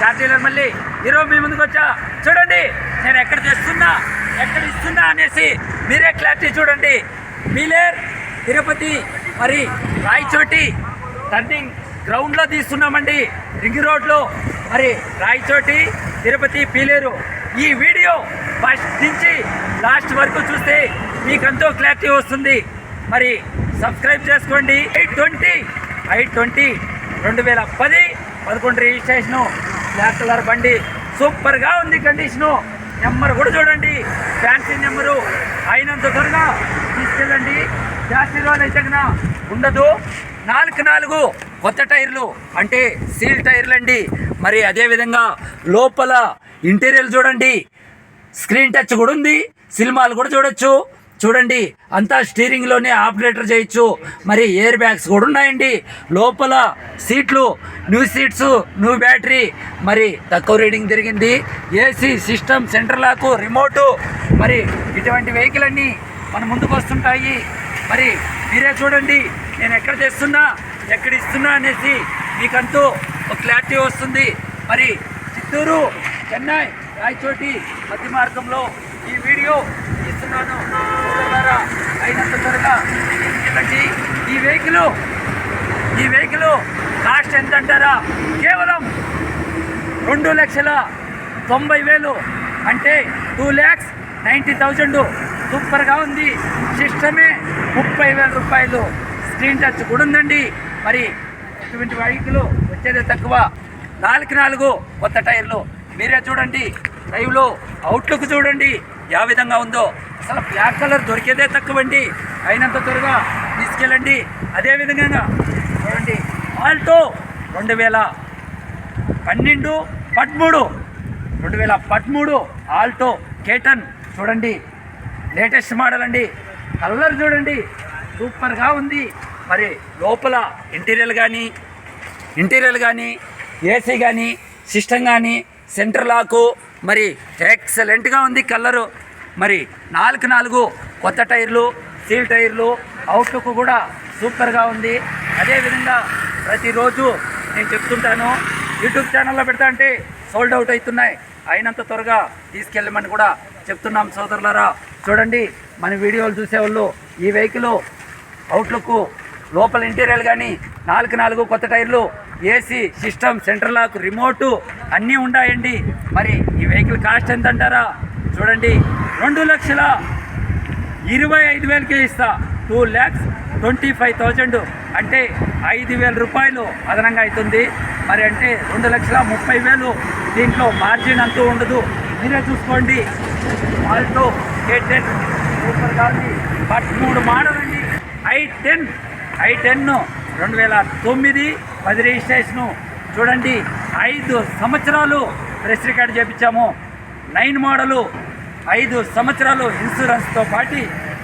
Car మళ్ళీ ఈరోజు మీ ముందుకు వచ్చా? చూడండి నేను ఎక్కడ తెస్తున్నా ఎక్కడ ఇస్తున్నా అనేసి మీరే క్లారిటీ చూడండి. మీలేర్ తిరుపతి మరి రాయచోటి టర్నింగ్ గ్రౌండ్లో తీస్తున్నామండి. రింగ్ రోడ్లో మరి రాయచోటి తిరుపతి పీలేరు. ఈ వీడియో ఫస్ట్ నుంచి లాస్ట్ వరకు చూస్తే మీకంతో క్లారిటీ వస్తుంది. మరి సబ్స్క్రైబ్ చేసుకోండి. ఎయిట్ ట్వంటీ ఎయిట్ ట్వంటీ రెండు వేల పది పదకొండు రిజిస్ట్రేషను బ్లాక్ కలర్ బండి సూపర్గా ఉంది కండిషను నెంబర్ కూడా చూడండి. ఫ్యాన్సీ నెంబరు అయినంత త్వరగా తీసుకెళ్ళండి. జాస్తి రోజులు అయితే ఉండదు. నాలుగు నాలుగు కొత్త టైర్లు. అంటే సీల్ టైర్లు అండి. మరి అదేవిధంగా లోపల ఇంటీరియర్ చూడండి. స్క్రీన్ టచ్ కూడా ఉంది. సినిమాలు కూడా చూడొచ్చు. చూడండి అంతా స్టీరింగ్లోనే ఆపరేటర్ చేయొచ్చు. మరి ఎయిర్ బ్యాగ్స్ కూడా ఉన్నాయండి. లోపల సీట్లు న్యూ సీట్స్ న్యూ బ్యాటరీ మరి తక్కువ రీడింగ్ జరిగింది AC system centre lock remote మరి ఇటువంటి వెహికల్ అన్నీ మన ముందుకు వస్తుంటాయి. మరి మీరే చూడండి నేను ఎక్కడ తెస్తున్నా ఎక్కడ ఇస్తున్నా అనేసి మీకంటూ ఒక క్లారిటీ వస్తుంది. మరి చిత్తూరు చెన్నై రాయచోటి మధ్య మార్గంలో ఈ వీడియో ప్రార్థిస్తున్నాను అయినంత త్వరగా ఈ వెహికల్ ఈ వెహికల్ కాస్ట్ ఎంత అంటారా కేవలం రెండు లక్షల తొంభై వేలు. అంటే టూ ల్యాక్స్ నైంటీ థౌజండ్. సూపర్గా ఉంది. సిస్టమే ముప్పై వేల రూపాయలు. స్క్రీన్ టచ్ కూడా ఉందండి. మరి ఇటువంటి వెహికల్ వచ్చేదే తక్కువ. నాలుగు నాలుగు కొత్త టైర్లు. మీరే చూడండి. డ్రైవ్లో అవుట్లుక్ చూడండి. ఏ విధంగా ఉందో. అసలు బ్లాక్ కలర్ దొరికేదే తక్కువండి. అయినంత త్వరగా తీసుకెళ్ళండి. అదేవిధంగా చూడండి. ఆల్టో రెండు వేల పన్నెండు పదమూడు. రెండు వేల పదమూడు ఆల్టో కేటన్ చూడండి. లేటెస్ట్ మోడల్ అండి. కలర్ చూడండి. సూపర్గా ఉంది. మరి లోపల ఇంటీరియర్ కానీ ఇంటీరియర్ కానీ ఏసీ కానీ సిస్టమ్ కానీ సెంటర్ లాకు మరి ఎక్సలెంట్గా ఉంది కలరు. మరి నాలుగు నాలుగు కొత్త టైర్లు సీల్ టైర్లు అవుట్లుక్ కూడా సూపర్గా ఉంది. అదేవిధంగా ప్రతిరోజు నేను చెప్తుంటాను యూట్యూబ్ ఛానల్లో పెడతా అంటే సోల్డ్ అవుట్ అవుతున్నాయి. అయినంత త్వరగా తీసుకెళ్ళమని కూడా చెప్తున్నాం సోదరులరా. చూడండి మన వీడియోలు చూసేవాళ్ళు ఈ వెహికల్ అవుట్లుక్ లోపల ఇంటీరియర్ కానీ నాలుగు నాలుగు కొత్త టైర్లు AC system centre lock remote అన్నీ ఉన్నాయండి మరి ఈ వెహికల్ కాస్ట్ ఎంత అంటారా చూడండి. రెండు లక్షల ఇరవై ఐదు వేలకే ఇస్తా. Two lakhs twenty five thousand. అంటే ఐదు వేల రూపాయలు అదనంగా అవుతుంది. మరి అంటే రెండు లక్షల ముప్పై వేలు దీంట్లో మార్జిన్ అంతూ ఉండదు. మీరే చూసుకోండి. ఆల్టో ఏ టెన్ సూపర్గా ఉంది పదమూడు మోడల్ అండి ఐ టెన్ ఐ టెన్ రెండు వేల తొమ్మిది పది రిజిస్ట్రేషను. చూడండి. ఐదు సంవత్సరాలు ప్రెస్ రికార్డు చేపించాము. నైన్ మోడలు ఐదు సంవత్సరాలు ఇన్సూరెన్స్తో పాటు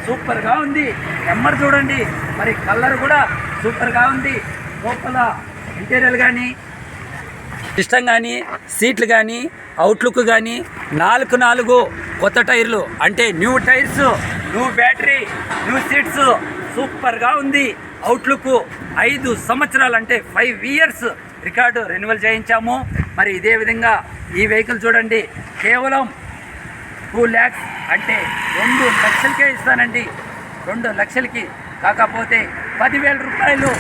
సూపర్గా ఉంది. నెంబర్ చూడండి. మరి కలర్ కూడా సూపర్గా ఉంది. లోపల ఇంటీరియల్ కానీ సిస్టమ్ కానీ సీట్లు కానీ అవుట్లుక్ కానీ నాలుగు నాలుగు కొత్త టైర్లు అంటే new tyres new battery new seats సూపర్గా ఉంది. అవుట్లుక్ ఐదు సంవత్సరాలు అంటే ఫైవ్ ఇయర్స్ రికార్డు రెన్యువల్ చేయించాము. మరి ఇదే విధంగా ఈ వెహికల్ చూడండి కేవలం టూ ల్యాక్స్ అంటే రెండు లక్షలకే ఇస్తానండి. రెండు లక్షలకి కాకపోతే పదివేల రూపాయలు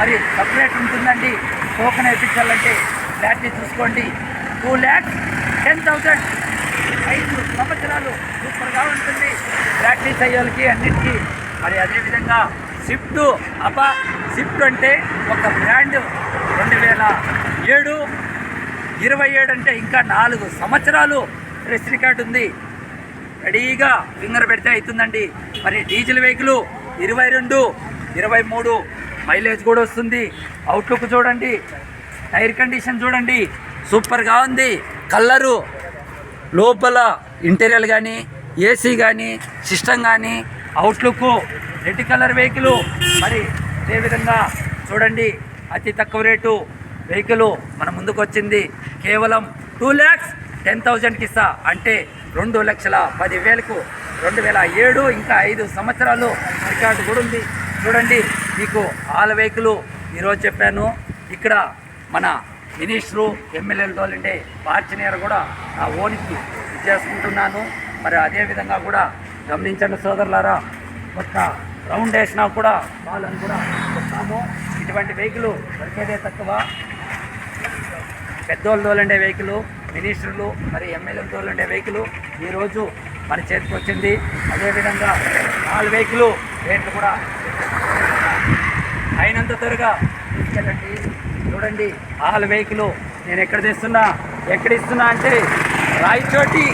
మరి సపరేట్ ఉంటుందండి. టోకెన్ వేయించాలంటే ఫ్లాట్ని చూసుకోండి. టూ ల్యాక్స్ టెన్ థౌజండ్ ఐదు సంవత్సరాలు సూపర్గా ఉంటుంది. ప్రాక్టీస్ అయ్యేవాళ్ళకి అన్నిటికీ. మరి అదేవిధంగా స్విఫ్ట్ అపా స్విఫ్ట్ అంటే ఒక బ్రాండ్ రెండు వేల ఏడు ఇరవై ఏడు అంటే ఇంకా నాలుగు సంవత్సరాలు ప్రెస్ రికార్డ్ ఉంది. రెడీగా ఫింగర్ పెడితే అవుతుందండి. మరి డీజిల్ వెహికల్ ఇరవై రెండు ఇరవై మూడు మైలేజ్ కూడా వస్తుంది. అవుట్లుక్ చూడండి. టైర్ కండిషన్ చూడండి. సూపర్గా ఉంది. కలరు లోపల ఇంటీరియర్ కానీ ఏసీ కానీ సిస్టమ్ కానీ అవుట్లుక్ రెడ్ కలర్ వెహికల్. మరి అదేవిధంగా చూడండి అతి తక్కువ రేటు వెహికల్ మన ముందుకు వచ్చింది కేవలం టూ ల్యాక్స్ టెన్ థౌజండ్కి ఇస్తా అంటే రెండు లక్షల పదివేలకు రెండు వేల ఏడు ఇంకా ఐదు సంవత్సరాలు రికార్డు కూడా ఉంది. చూడండి మీకు ఆల్ వెహికల్ ఈరోజు చెప్పాను. ఇక్కడ మన మినిస్టరు ఎమ్మెల్యేలు తోలిండే పార్చినీరు కూడా నా ఓనికి చేసుకుంటున్నాను మరి అదేవిధంగా కూడా గమనించండి సోదరులారా కొత్త రౌండ్ వేసినా కూడా వాళ్ళని కూడా చెప్తాము. ఇటువంటి వెహికల్ దొరికేదే తక్కువ. పెద్దోళ్ళు తోలండే వెహికల్ మినిస్టర్లు మరి ఎమ్మెల్యేలు తోలండే వెహికల్ ఈరోజు మన చేతికి వచ్చింది. అదేవిధంగా నాలుగు వెహికల్ రేట్లు కూడా అయినంత త్వరగా తీసుకెళ్ళండి. చూడండి ఆల్ వెహికల్ నేను ఎక్కడ తెస్తున్నా? ఎక్కడ ఇస్తున్నా అంటే రాయచోటి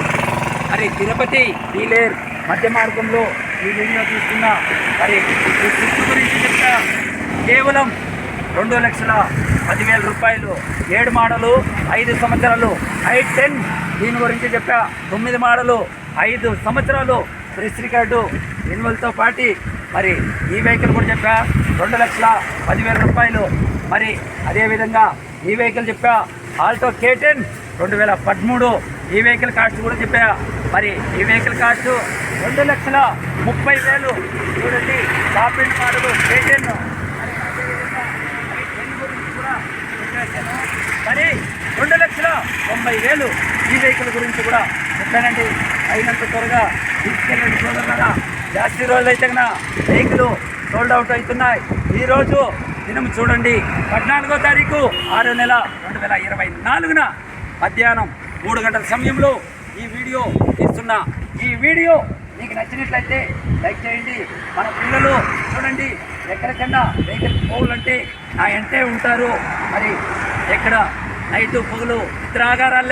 మరి తిరుపతి డీలేర్ మధ్య మార్గంలో ఈ వీడియో మరి ఈ ట్రిప్ గురించి చెప్తా. కేవలం రెండు లక్షల పదివేల రూపాయలు ఏడు మోడలు ఐదు సంవత్సరాలు ఐ టెన్ దీని గురించి చెప్పా. తొమ్మిది మోడలు ఐదు సంవత్సరాలు ప్రెస్ రికార్డు రెన్యువల్తో పాటి మరి ఈ వెహికల్ కూడా చెప్పా. రెండు లక్షల పదివేల రూపాయలు. మరి అదేవిధంగా ఈ వెహికల్ చెప్పా. ఆల్టో కే టెన్ రెండు వేల పదమూడు ఈ వెహికల్ కాస్ట్ కూడా చెప్పా. మరి ఈ వెహికల్ కాస్ట్ రెండు లక్షల ముప్పై వేలు. చూడండి టాప్ ఎండ్ మోడల్ కే మరి రెండు లక్షల తొంభై వేలు. ఈ వెహికల్ గురించి కూడా చెప్పానండి. అయినంత త్వరగా తీసుకెళ్ళండి సోదరులారా. జాస్తి రోజులు అయితే కన్నా వెహికల్ సోల్డ్ అవుట్ అవుతున్నాయి. ఈరోజు దినం చూడండి. పద్నాలుగో తారీఖు ఆరో నెల రెండు వేల ఇరవై నాలుగున మధ్యాహ్నం మూడు గంటల సమయంలో ఈ వీడియో ఇస్తున్నా ఈ వీడియో మీకు నచ్చినట్లయితే లైక్ చేయండి. మన పిల్లలు చూడండి ఎక్కడికన్నా వెహికల్ పోవాలంటే నా ఎంటే ఉంటారు? మరి ఎక్కడ? నైట్ పొగలు ఇతర ఆగారాలు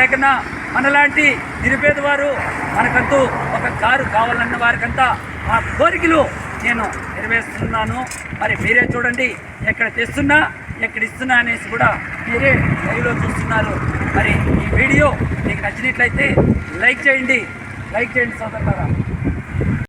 మనలాంటి నిరుపేద వారు మనకంటూ ఒక కారు కావాలన్న వారికంతా ఆ కోరికలు నేను నెరవేరుస్తున్నాను. మరి మీరే చూడండి ఎక్కడ తెస్తున్నా ఎక్కడ ఇస్తున్నా అనేసి కూడా మీరే లైవ్లో చూస్తున్నారు. మరి ఈ వీడియో మీకు నచ్చినట్లయితే లైక్ చేయండి. లైక్ చేయండి సోదరులారా.